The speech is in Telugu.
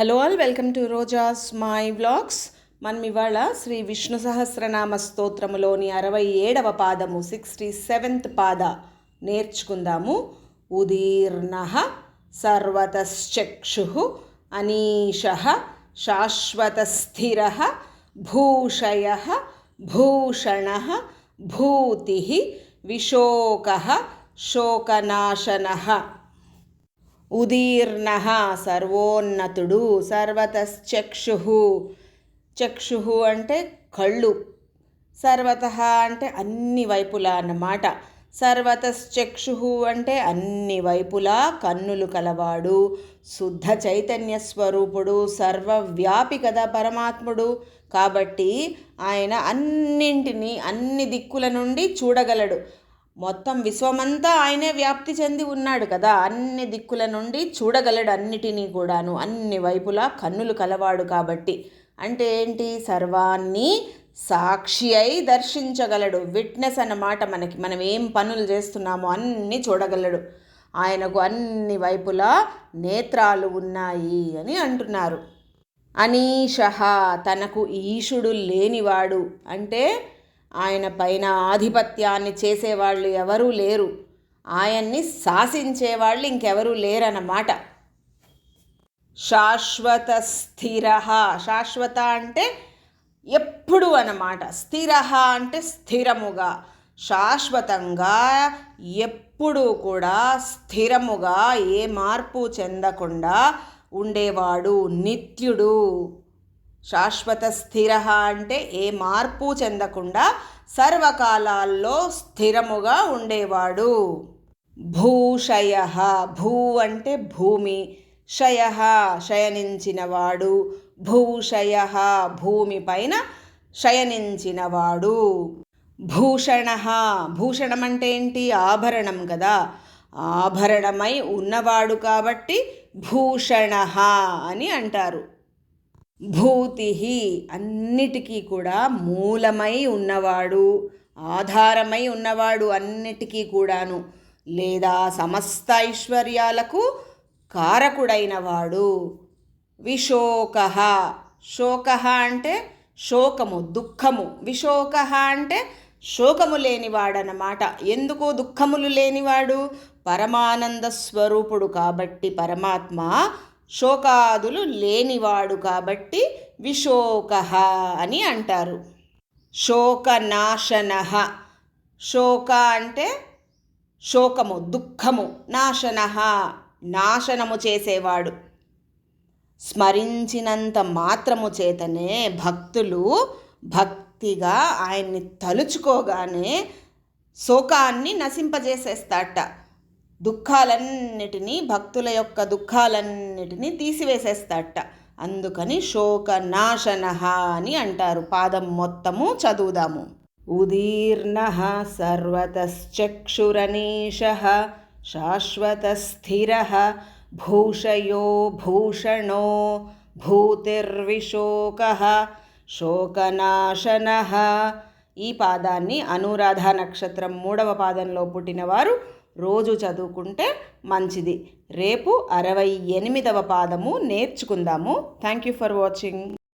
Hello all welcome to Roja's my vlogs మనం ఇవాళ శ్రీ విష్ణు సహస్రనామ స్తోత్రములోని అరవై ఏడవ పాదము సిక్స్టీ సెవెంత్ పాద నేర్చుకుందాము. ఉదీర్ణ సర్వతశ్చక్షు అనీష శాశ్వతస్థిర భూషయ భూషణ భూతి విశోక శోకనాశన ఉదీర్ణ సర్వోన్నతుడు సర్వతశ్చక్షు. చక్షు అంటే కళ్ళు సర్వత అంటే అన్ని వైపులా అన్నమాట. సర్వతశ్చక్షు అంటే అన్ని వైపులా కన్నులు కలవాడు శుద్ధ చైతన్య స్వరూపుడు సర్వవ్యాపి కదా పరమాత్ముడు. కాబట్టి ఆయన అన్నింటినీ అన్ని దిక్కుల నుండి చూడగలడు. మొత్తం విశ్వమంతా ఆయనే వ్యాప్తి చెంది ఉన్నాడు కదా. అన్ని దిక్కుల నుండి చూడగలడు అన్నిటినీ కూడాను. అన్ని వైపులా కన్నులు కలవాడు కాబట్టి. అంటే ఏంటి? సర్వాన్ని సాక్షి అయి దర్శించగలడు. విట్నెస్ అన్నమాట మనకి. మనం ఏం పనులు చేస్తున్నామో అన్నీ చూడగలడు. ఆయనకు అన్ని వైపులా నేత్రాలు ఉన్నాయి అని అంటున్నారు. అనీష తనకు ఈశుడు లేనివాడు. అంటే ఆయన పైన ఆధిపత్యాన్ని చేసేవాళ్ళు ఎవరూ లేరు. ఆయన్ని శాసించేవాళ్ళు ఇంకెవరూ లేరన్నమాట. శాశ్వత స్థిర. శాశ్వత అంటే ఎప్పుడు అన్నమాట. స్థిర అంటే స్థిరముగా. శాశ్వతంగా ఎప్పుడు కూడా స్థిరముగా ఏ మార్పు చెందకుండా ఉండేవాడు నిత్యుడు. శాశ్వత స్థిర అంటే ఏ మార్పు చెందకుండా సర్వకాలాల్లో స్థిరముగా ఉండేవాడు. భూషయ భూ అంటే భూమి శయ శయనించినవాడు భూషయ భూమిపైన శయనించినవాడు. భూషణ భూషణం అంటే ఏంటి? ఆభరణం కదా. ఆభరణమై ఉన్నవాడు కాబట్టి భూషణ అని అంటారు. భూతి అన్నిటికీ కూడా మూలమై ఉన్నవాడు ఆధారమై ఉన్నవాడు అన్నిటికీ కూడాను లేదా సమస్త ఐశ్వర్యాలకు కారకుడైనవాడు విశోక. శోక అంటే శోకము దుఃఖము. విశోక అంటే శోకము లేనివాడనమాట ఎందుకు దుఃఖములు లేనివాడు? పరమానంద స్వరూపుడు కాబట్టి పరమాత్మ శోకాదులు లేనివాడు కాబట్టి విశోక అని అంటారు. శోకనాశన. శోక అంటే శోకము దుఃఖము నాశన నాశనము చేసేవాడు. స్మరించినంత మాత్రము చేతనే భక్తులు భక్తిగా ఆయన్ని తలుచుకోగానే శోకాన్ని నశింపజేసేస్తాట దుఃఖాలన్నిటినీ భక్తుల యొక్క దుఃఖాలన్నిటినీ తీసివేసేస్తాట అందుకని శోకనాశన అని అంటారు. పాదం మొత్తము చదువుదాము. ఉదీర్ణ సర్వతశ్చక్షురనీష శాశ్వతస్థిర భూషయో భూషణో భూతిర్విశోక శోకనాశన. ఈ పాదాన్ని అనురాధ నక్షత్రం మూడవ పాదంలో పుట్టినవారు రోజు చదువుకుంటే మంచిది. రేపు అరవై ఎనిమిదవ పాదము నేర్చుకుందాము. Thank you for watching